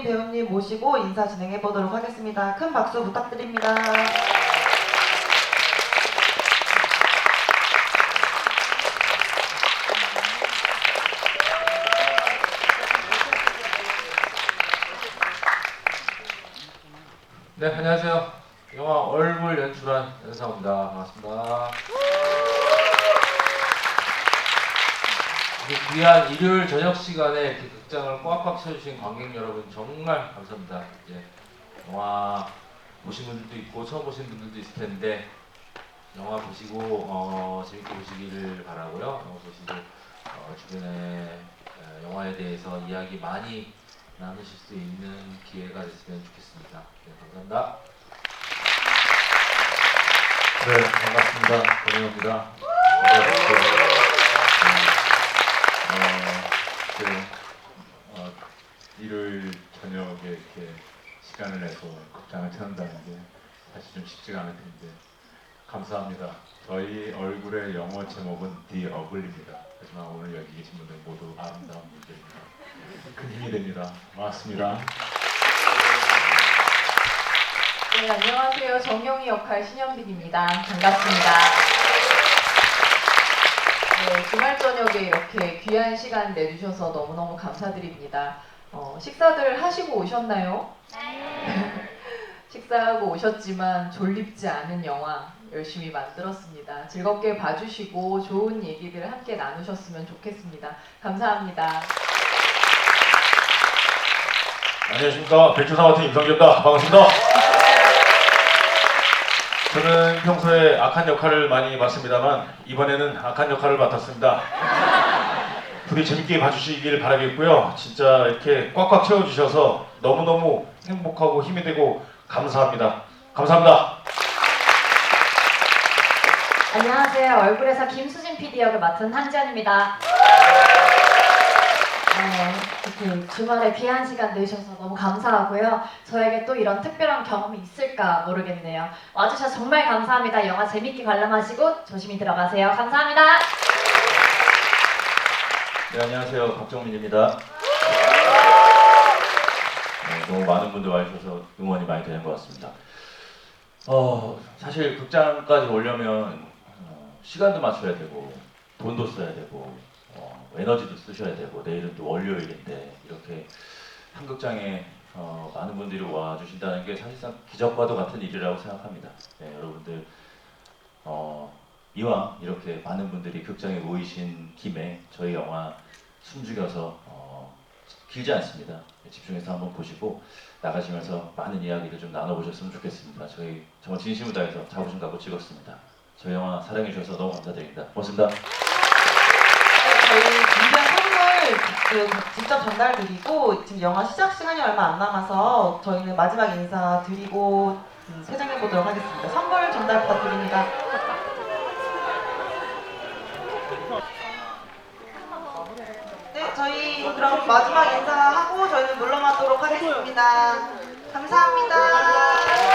박정민 배우님 모시고 인사 진행해 보도록 하겠습니다. 큰 박수 부탁드립니다. 네, 안녕하세요. 영화 얼굴 연출한 연상호입니다. 반갑습니다. 이렇게 귀한 일요일 저녁 시간에 이렇게 극장을 꽉꽉 채워주신 관객 여러분 정말 감사합니다. 이제 영화 보신 분들도 있고 처음 보신 분들도 있을 텐데 영화 보시고 어, 재밌게 보시기를 바라고요. 영화 보시고 어, 주변에 에, 영화에 대해서 이야기 많이 나누실 수 있는 기회가 됐으면 좋겠습니다. 네, 감사합니다. 네, 반갑습니다. 권영입니다. 어, 그, 어, 일요일 저녁에 이렇게 시간을 내서 극장을 채운다는 게 사실 좀 쉽지가 않을 텐데 감사합니다. 저희 얼굴의 영어 제목은 The Ugly입니다. 하지만 오늘 여기 계신 분들 모두 아름다운 분들입니다. 큰 힘이 됩니다. 고맙습니다. 네, 안녕하세요. 정영희 역할 신현빈입니다. 반갑습니다. 네, 주말 저녁에 이렇게 귀한 시간 내주셔서 너무너무 감사드립니다. 어, 식사들 하시고 오셨나요? 식사하고 오셨지만 졸립지 않은 영화 열심히 만들었습니다. 즐겁게 봐주시고 좋은 얘기들 함께 나누셨으면 좋겠습니다. 감사합니다. 안녕하십니까 백조사 같은 임성재입니다 반갑습니다 저는 평소에 악한 역할을 많이 맡습니다만 이번에는 악한 역할을 맡았습니다 부디 재밌게 봐주시길 바라겠고요 진짜 이렇게 꽉꽉 채워주셔서 너무너무 행복하고 힘이 되고 감사합니다 감사합니다 안녕하세요. 얼굴에서 김수진 PD 역을 맡은 한지연입니다. 어, 이렇게 주말에 귀한 시간 내주셔서 너무 감사하고요. 저에게 또 이런 특별한 경험이 있을까 모르겠네요. 와주셔서 정말 감사합니다. 영화 재밌게 관람하시고 조심히 들어가세요. 감사합니다. 네, 안녕하세요. 박정민입니다. 네, 너무 많은 분들 와주셔서 응원이 많이 되는 것 같습니다. 어, 사실 극장까지 오려면 어, 시간도 맞춰야 되고 돈도 써야 되고 어, 에너지도 쓰셔야 되고 내일은 또 월요일인데 이렇게 한 극장에 어, 많은 분들이 와주신다는 게 사실상 기적과도 같은 일이라고 생각합니다. 네, 여러분들 어, 이왕 이렇게 많은 분들이 극장에 모이신 김에 저희 영화 숨죽여서 어, 길지 않습니다. 집중해서 한번 보시고 나가시면서 많은 이야기를 좀 나눠보셨으면 좋겠습니다. 저희 정말 진심을 다해서 자부심 갖고 찍었습니다. 저희 영화 사랑해 주셔서 너무 감사드립니다. 고맙습니다. 네, 저희 준비한 선물 그 직접 전달 드리고 지금 영화 시작 시간이 얼마 안 남아서 저희는 마지막 인사 드리고 음, 퇴장해 보도록 하겠습니다. 선물 전달 부탁드립니다. 네, 저희 그럼 마지막 인사하고 저희는 물러나도록 하겠습니다. 감사합니다.